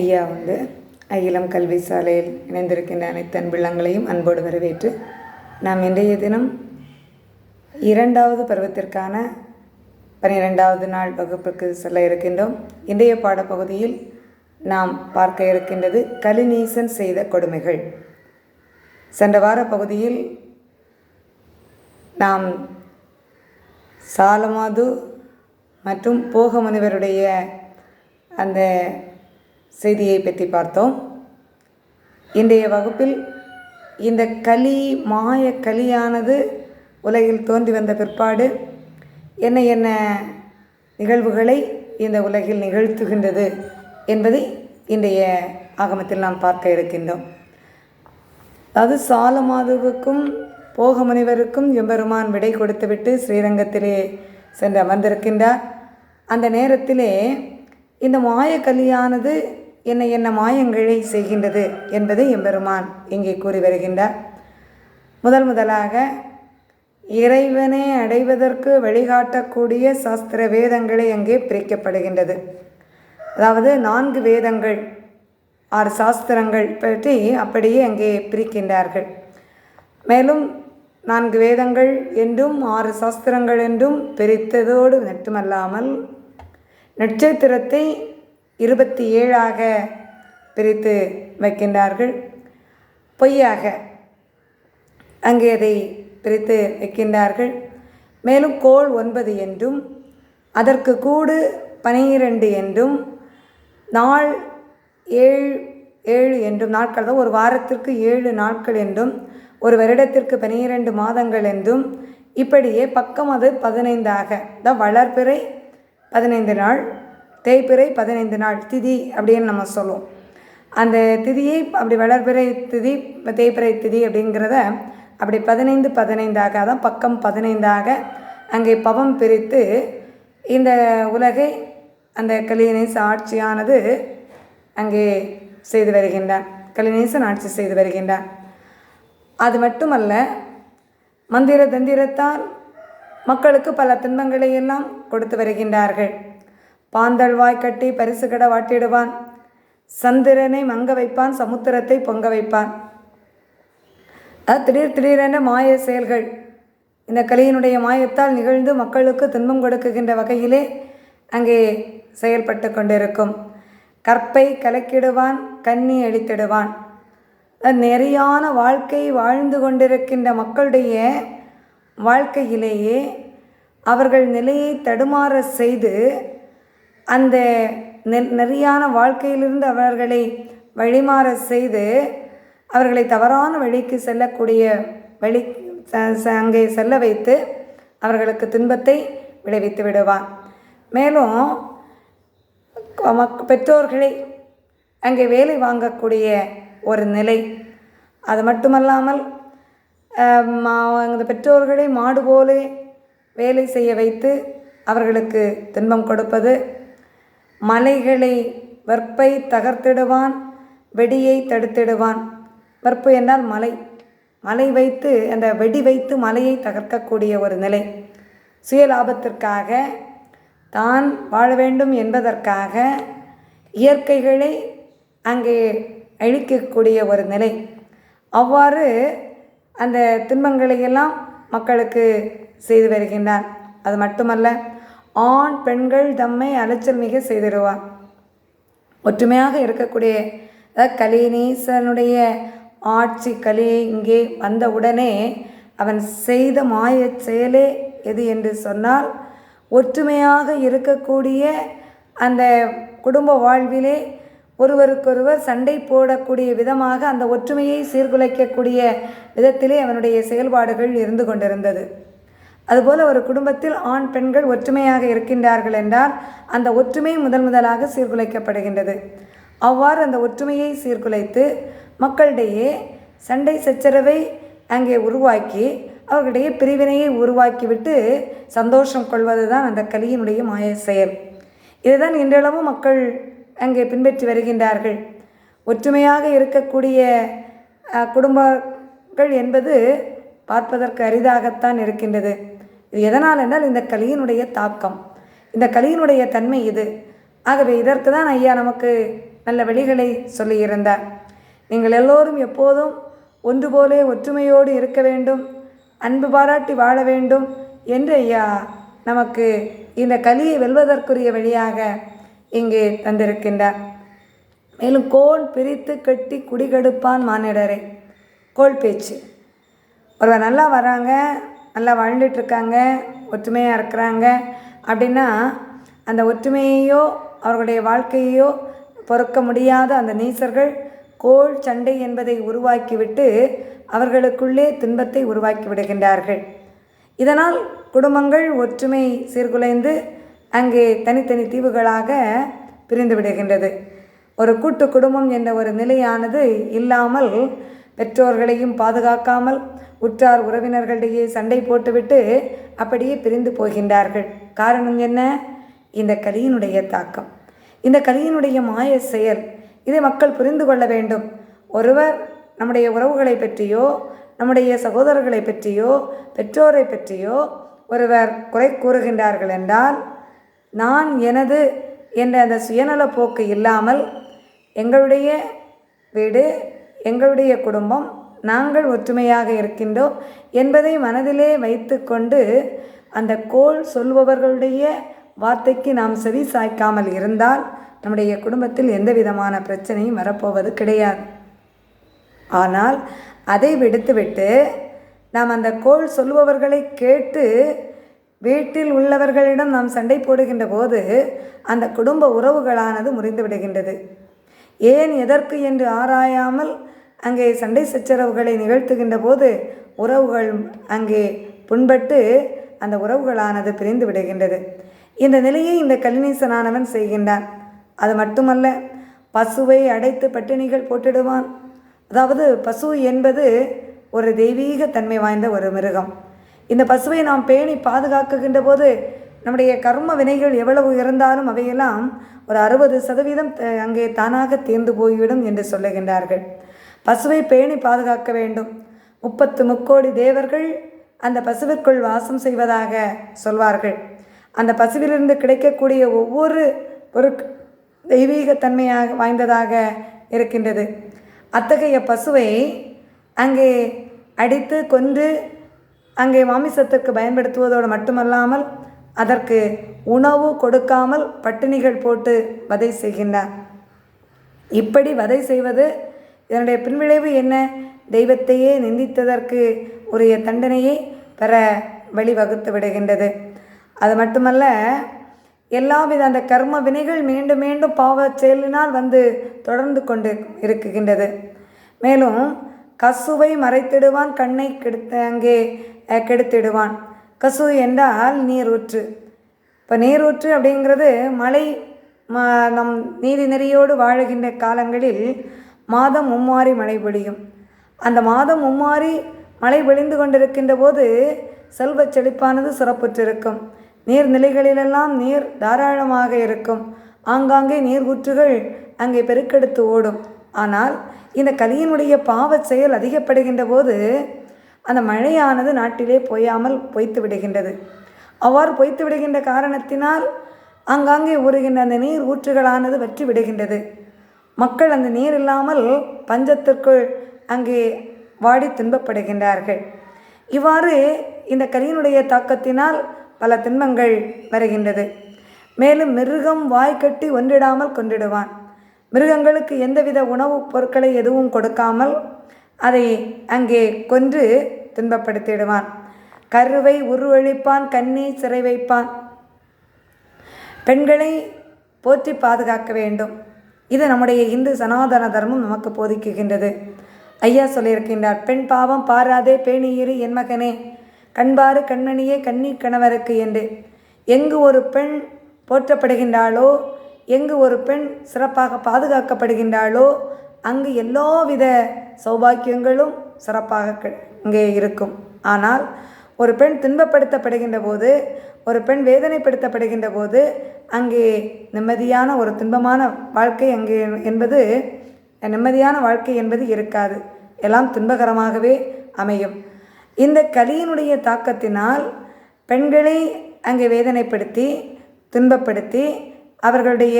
ஐயா வந்து அகிலம் கல்வி சாலையில் இணைந்திருக்கின்ற அனைத்து அன்பிள்ளங்களையும் அன்போடு வரவேற்று நாம் இன்றைய தினம் இரண்டாவது பருவத்திற்கான பன்னிரெண்டாவது நாள் வகுப்புக்கு செல்ல இருக்கின்றோம். இன்றைய பாடப்பகுதியில் நாம் பார்க்க இருக்கின்றது கலிநீசன் செய்த கொடுமைகள். சென்ற வார பகுதியில் நாம் சாலமாது மற்றும் போக முனிவருடைய அந்த செய்தியை பற்றி பார்த்தோம். இன்றைய வகுப்பில் இந்த கலி மாய களியானது உலகில் தோன்றி வந்த பிற்பாடு என்ன என்ன நிகழ்வுகளை இந்த உலகில் நிகழ்த்துகின்றது என்பதை இன்றைய ஆகமத்தில் நாம் பார்க்க இருக்கின்றோம். அதாவது சாலமாதுவுக்கும் போக முனிவருக்கும் எம்பெருமான் விடை கொடுத்துவிட்டு ஸ்ரீரங்கத்திலே சென்று அமர்ந்திருக்கின்றார். அந்த நேரத்திலே இந்த மாயக்கலியானது என்ன என்ன மாயங்களை செய்கின்றது என்பதை எம்பெருமான் இங்கே கூறி வருகின்றார். முதல் முதலாக இறைவனை அடைவதற்கு வழிகாட்டக்கூடிய சாஸ்திர வேதங்களை அங்கே பிரிக்கப்படுகின்றது. அதாவது நான்கு வேதங்கள் ஆறு சாஸ்திரங்கள் பற்றி அப்படியே அங்கே பிரிக்கின்றார்கள். மேலும் நான்கு வேதங்கள் என்றும் ஆறு சாஸ்திரங்கள் என்றும் பிரித்ததோடு மட்டுமல்லாமல் நட்சத்திரத்தை இருபத்தி ஏழாக பிரித்து வைக்கின்றார்கள். பொய்யாக அங்கே அதை பிரித்து வைக்கின்றார்கள். மேலும் கோள் ஒன்பது என்றும் அதற்கு கூடு பனிரெண்டு என்றும் நாள் ஏழு ஏழு என்றும் நாட்கள் தான் ஒரு வாரத்திற்கு ஏழு நாட்கள் என்றும் ஒரு வருடத்திற்கு பனிரெண்டு மாதங்கள் என்றும் இப்படியே பக்கம் அது பதினைந்தாக தான் வளர்பிறை பதினைந்து நாள் தேய்பிறை பதினைந்து நாள் திதி அப்படின்னு நம்ம சொல்லுவோம். அந்த திதியை அப்படி வளர்பிறை திதி தேய்பிறை திதி அப்படிங்கிறத அப்படி பதினைந்து பதினைந்தாக தான் பக்கம் பதினைந்தாக அங்கே பவம் பிரித்து இந்த உலகை அந்த கலியநேச ஆட்சியானது அங்கே செய்து வருகின்றான். கலிநேசன் ஆட்சி செய்து வருகின்றான். அது மட்டுமல்ல மந்திர தந்திரத்தால் மக்களுக்கு பல துன்பங்களை எல்லாம் கொடுத்து வருகின்றார்கள். பாந்தழ்வாய் கட்டி பரிசு கட வாட்டிடுவான். சந்திரனை மங்க வைப்பான் சமுத்திரத்தை பொங்க வைப்பான். அது திடீர் திடீரென மாய செயல்கள். இந்த கலியினுடைய மாயத்தால் நிகழ்ந்து மக்களுக்கு துன்பம் கொடுக்குகின்ற வகையிலே அங்கே செயல்பட்டு கொண்டிருக்கும். கற்பை கலக்கிடுவான் கண்ணி அழித்திடுவான் நெறியான வாழ்க்கை வாழ்ந்து கொண்டிருக்கின்ற மக்களுடைய வாழ்க்கையிலேயே அவர்கள் நிலையை தடுமாற செய்து அந்த நெ நெறியான வாழ்க்கையிலிருந்து அவர்களை வழிமாற செய்து அவர்களை தவறான வழிக்கு செல்லக்கூடிய வழி அங்கே செல்ல வைத்து அவர்களுக்கு துன்பத்தை விளைவித்து விடுவான் மேலும் பெற்றோர்களை அங்கே வேலை வாங்கக்கூடிய ஒரு நிலை. அது மட்டுமல்லாமல் அந்த பெற்றோர்களை மாடு போலே வேலை செய்ய வைத்து அவர்களுக்கு துன்பம் கொடுப்பது மலைகளை வற்பை தகர்த்திடுவான் வெடியை தடுத்திடுவான். வற்பு என்றால் மலை. மலை வைத்து அந்த வெடி வைத்து மலையை தகர்க்கக்கூடிய ஒரு நிலை. சுயலாபத்திற்காக தான் வாழ வேண்டும் என்பதற்காக இயற்கைகளை அங்கே அழிக்கக்கூடிய ஒரு நிலை. அவ்வாறு அந்த துன்பங்களையெல்லாம் மக்களுக்கு செய்து வருகின்றான். அது மட்டுமல்ல ஆண் பெண்கள் தம்மை அலைச்சல் மிக செய்திடுவார். ஒற்றுமையாக இருக்கக்கூடிய கலிநீசனுடைய ஆட்சி கலி இங்கே வந்தவுடனே அவன் செய்த மாய செயலே எது என்று சொன்னால் ஒற்றுமையாக இருக்கக்கூடிய அந்த குடும்ப வாழ்விலே ஒருவருக்கொருவர் சண்டை போடக்கூடிய விதமாக அந்த ஒற்றுமையை சீர்குலைக்கக்கூடிய விதத்திலே அவனுடைய செயல்பாடுகள் இருந்து கொண்டிருந்தது. அதுபோல் ஒரு குடும்பத்தில் ஆண் பெண்கள் ஒற்றுமையாக இருக்கின்றார்கள் என்றால் அந்த ஒற்றுமை முதல் முதலாக சீர்குலைக்கப்படுகின்றது. அவ்வாறு அந்த ஒற்றுமையை சீர்குலைத்து மக்களிடையே சண்டை சச்சரவை அங்கே உருவாக்கி அவர்களிடையே பிரிவினையை உருவாக்கிவிட்டு சந்தோஷம் கொள்வது தான் அந்த கலியினுடைய மாய செயல். இதுதான் இன்றளவும் மக்கள் அங்கே பின்பற்றி வருகின்றார்கள். ஒற்றுமையாக இருக்கக்கூடிய குடும்பங்கள் என்பது பார்ப்பதற்கு அரிதாகத்தான் இருக்கின்றது. இது எதனால் என்றால் இந்த கலியினுடைய தாக்கம். இந்த கலியினுடைய தன்மை இது. ஆகவே இதற்கு தான் ஐயா நமக்கு நல்ல வழிகளை சொல்லியிருந்தார். நீங்கள் எல்லோரும் எப்போதும் ஒன்று போலே ஒற்றுமையோடு இருக்க வேண்டும் அன்பு பாராட்டி வாழ வேண்டும் என்று ஐயா நமக்கு இந்த கலியை வெல்வதற்குரிய வழியாக இங்கே தந்திருக்கின்றார். மேலும் கோல் பிரித்து கட்டி குடிகெடுப்பான் மானிடரே. கோல் பேச்சு. ஒருவர் நல்லா வராங்க நல்லா வாழ்ந்துட்டுருக்காங்க ஒற்றுமையாக இருக்கிறாங்க அப்படின்னா அந்த ஒற்றுமையையோ அவர்களுடைய வாழ்க்கையையோ பொறுக்க முடியாத அந்த நீசர்கள் கோல் சண்டை என்பதை உருவாக்கிவிட்டு அவர்களுக்குள்ளே துன்பத்தை உருவாக்கி விடுகின்றார்கள். இதனால் குடும்பங்கள் ஒற்றுமை சீர்குலைந்து அங்கே தனித்தனி தீவுகளாக பிரிந்து விடுகின்றது. ஒரு கூட்டு குடும்பம் என்ற ஒரு நிலையானது இல்லாமல் பெற்றோர்களையும் பாதுகாக்காமல் உற்றார் உறவினர்களிடையே சண்டை போட்டுவிட்டு அப்படியே பிரிந்து போகின்றார்கள். காரணம் என்ன? இந்த கலியினுடைய தாக்கம். இந்த கலியினுடைய மாய செயல். இதை மக்கள் புரிந்து கொள்ள வேண்டும். ஒருவர் நம்முடைய உறவுகளை பற்றியோ நம்முடைய சகோதரர்களை பற்றியோ பெற்றோரை பற்றியோ ஒருவர் குறை கூறுகின்றார்கள் என்றால் நான் எனது என்ற அந்த சுயநல போக்கு இல்லாமல் எங்களுடைய வீடு எங்களுடைய குடும்பம் நாங்கள் ஒற்றுமையாக இருக்கின்றோம் என்பதை மனதிலே வைத்துக்கொண்டு அந்த கோல் சொல்பவர்களுடைய வார்த்தைக்கு நாம் செவி சாய்க்காமல் இருந்தால் நம்முடைய குடும்பத்தில் எந்த விதமான பிரச்சனையும் வரப்போவது கிடையாது. ஆனால் அதை விடுத்துவிட்டு நாம் அந்த கோல் சொல்லுபவர்களை கேட்டு வீட்டில் உள்ளவர்களிடம் நாம் சண்டை போடுகின்ற போது அந்த குடும்ப உறவுகளானது முறிந்து விடுகின்றது ஏன் எதற்கு என்று ஆராயாமல் அங்கே சண்டை சச்சரவுகளை நிகழ்த்துகின்ற போது உறவுகள் அங்கே புண்பட்டு அந்த உறவுகளானது பிரிந்து விடுகின்றது. இந்த நிலையை இந்த கலினீசனானவன் செய்கின்றான். அது மட்டுமல்ல பசுவை அடைத்து பட்டினிகள் போட்டிடுவான். அதாவது பசு என்பது ஒரு தெய்வீக தன்மை வாய்ந்த ஒரு மிருகம். இந்த பசுவை நாம் பேணி பாதுகாக்குகின்ற போது நம்முடைய கர்ம வினைகள் எவ்வளவு இருந்தாலும் அவையெல்லாம் ஒரு அறுபது சதவீதம் அங்கே தானாக தீர்ந்து போய்விடும் என்று சொல்லுகின்றார்கள். பசுவை பேணி பாதுகாக்க வேண்டும். முப்பத்து முக்கோடி தேவர்கள் அந்த பசுவிற்குள் வாசம் செய்வதாக சொல்வார்கள். அந்த பசுவிலிருந்து கிடைக்கக்கூடிய ஒவ்வொரு பொருட் தெய்வீகத்தன்மையாக வாய்ந்ததாக இருக்கின்றது. அத்தகைய பசுவை அங்கே அடித்து கொன்று அங்கே மாமிசத்திற்கு பயன்படுத்துவதோடு மட்டுமல்லாமல் அதற்கு உணவு கொடுக்காமல் பட்டினிகள் போட்டு வதை செய்கின்றார். இப்படி வதை செய்வது இதனுடைய பின்விளைவு என்ன? தெய்வத்தையே நிந்தித்ததற்கு உரிய தண்டனையை பெற வழிவகுத்து விடுகின்றது. அது மட்டுமல்ல எல்லாவித அந்த கர்ம வினைகள் மீண்டும் மீண்டும் பாவச் செயலினால் வந்து தொடர்ந்து கொண்டு இருக்குகின்றது. மேலும் கசுவை மறைத்திடுவான் கண்ணை கெடுத்து அங்கே கெடுத்திடுவான். கசு என்றால் நீரூற்று. இப்போ நீரூற்று அப்படிங்கிறது மழை ம நம் நீதி நெறியோடு வாழுகின்ற காலங்களில் மாதம் மும்மாறி மழை பொழியும். அந்த மாதம் மும்மாறி மழை பொழிந்து கொண்டிருக்கின்ற போது செல்வ செழிப்பானது சிறப்புற்றிருக்கும். நீர்நிலைகளிலெல்லாம் நீர் தாராளமாக இருக்கும். ஆங்காங்கே நீர் ஊற்றுகள் அங்கே பெருக்கெடுத்து ஓடும். ஆனால் இந்த கலியினுடைய பாவச் செயல் அதிகப்படுகின்ற போது அந்த மழையானது நாட்டிலே பொய்யாமல் பொய்த்து விடுகின்றது. அவ்வாறு பொய்த்து விடுகின்ற காரணத்தினால் ஆங்காங்கே ஊறுகின்ற அந்த நீர் ஊற்றுகளானது வற்றி விடுகின்றது. மக்கள் அந்த நீர் இல்லாமல் பஞ்சத்திற்குள் அங்கே வாடி துன்பப்படுகின்றார்கள். இவ்வாறு இந்த கலியினுடைய தாக்கத்தினால் பல துன்பங்கள் வருகின்றது. மேலும் மிருகம் வாய் கட்டி ஒன்றிடாமல் கொண்டிடுவான் மிருகங்களுக்கு எந்தவித உணவுப் பொருட்களை எதுவும் கொடுக்காமல் அதை அங்கே கொன்று துன்பப்படுத்திடுவான். கருவை உருவழிப்பான் கண்ணை சிறை வைப்பான். பெண்களை போற்றி பாதுகாக்க வேண்டும். இது நம்முடைய இந்து சனாதன தர்மம் நமக்கு போதிக்குகின்றது. ஐயா சொல்லியிருக்கின்றார் பெண் பாவம் பாராதே பேணியிரு என் மகனே கண்பாறு கண்மணியே கண்ணி கணவருக்கு என்று. எங்கு ஒரு பெண் போற்றப்படுகின்றாளோ எங்கு ஒரு பெண் சிறப்பாக பாதுகாக்கப்படுகின்றாளோ அங்கு எல்லாவித சௌபாக்கியங்களும் சிறப்பாக இங்கே இருக்கும். ஆனால் ஒரு பெண் துன்பப்படுத்தப்படுகின்ற போது ஒரு பெண் வேதனைப்படுத்தப்படுகின்ற போது அங்கே நிம்மதியான ஒரு துன்பமான வாழ்க்கை அங்கே என்பது நிம்மதியான வாழ்க்கை என்பது இருக்காது. எல்லாம் துன்பகரமாகவே அமையும். இந்த கலியினுடைய தாக்கத்தினால் பெண்களை அங்கே வேதனைப்படுத்தி துன்பப்படுத்தி அவர்களுடைய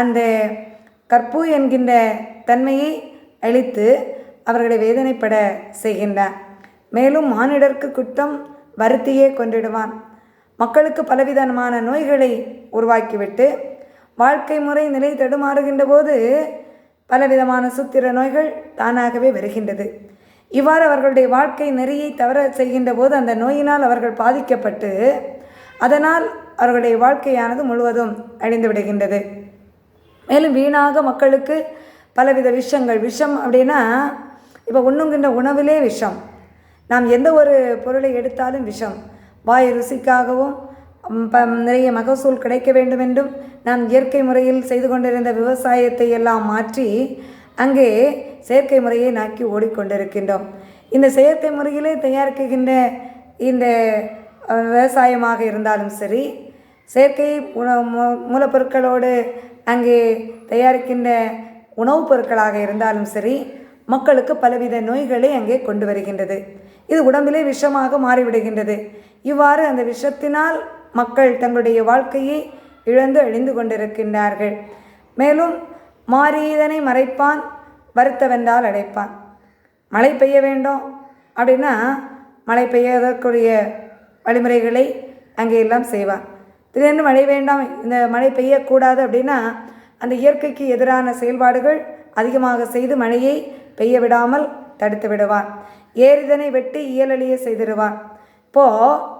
அந்த கற்பு என்கின்ற தன்மையை அளித்து அவர்களை வேதனைப்பட செய்கின்றான். மேலும் மானிடர்க்கு குற்றம் வருத்தியே கொண்டிடுவான் மக்களுக்கு பலவிதமான நோய்களை உருவாக்கிவிட்டு வாழ்க்கை முறை நிலை தடுமாறுகின்ற போது பலவிதமான சுத்திர நோய்கள் தானாகவே வருகின்றது. இவ்வாறு அவர்களுடைய வாழ்க்கை நெறியை தவற செய்கின்ற போது அந்த நோயினால் அவர்கள் பாதிக்கப்பட்டு அதனால் அவர்களுடைய வாழ்க்கையானது முழுவதும் அழிந்து விடுகின்றது. மேலும் வீணாக மக்களுக்கு பலவித விஷங்கள் விஷம் அப்படின்னா இப்போ உண்ணுங்கின்ற உணவிலே விஷம். நாம் எந்த ஒரு பொருளை எடுத்தாலும் விஷம். வாய் ருசிக்காகவும் நிறைய மகசூல் கிடைக்க வேண்டும் என்றும் நாம் இயற்கை முறையில் செய்து கொண்டிருந்த விவசாயத்தை எல்லாம் மாற்றி அங்கே செயற்கை முறையை நாக்கி ஓடிக்கொண்டிருக்கின்றோம். இந்த செயற்கை முறையிலே தயாரிக்கின்ற இந்த விவசாயமாக இருந்தாலும் சரி செயற்கை உணவு மூ- மூலப்பொருட்களோடு அங்கே தயாரிக்கின்ற உணவுப் பொருட்களாக இருந்தாலும் சரி மக்களுக்கு பலவித நோய்களை அங்கே கொண்டு வருகின்றது. இது உடம்பிலே விஷமாக மாறிவிடுகின்றது. இவ்வாறு அந்த விஷத்தினால் மக்கள் தங்களுடைய வாழ்க்கையை இழந்து அழிந்து கொண்டிருக்கின்றார்கள். மேலும் மாறியதனை மறைப்பான் வருத்தவென்றால் அடைப்பான் மழை பெய்ய வேண்டும் அப்படின்னா மழை பெய்யதற்குரிய வழிமுறைகளை அங்கே எல்லாம் செய்வான். திடீர்னு மழை வேண்டாம் இந்த மழை பெய்யக்கூடாது அப்படின்னா அந்த இயற்கைக்கு எதிரான செயல்பாடுகள் அதிகமாக செய்து மழையை பெய்ய விடாமல் தடுத்து விடுவான். ஏரிதனை வெட்டி இயலழிய செய்திருவான் இப்போது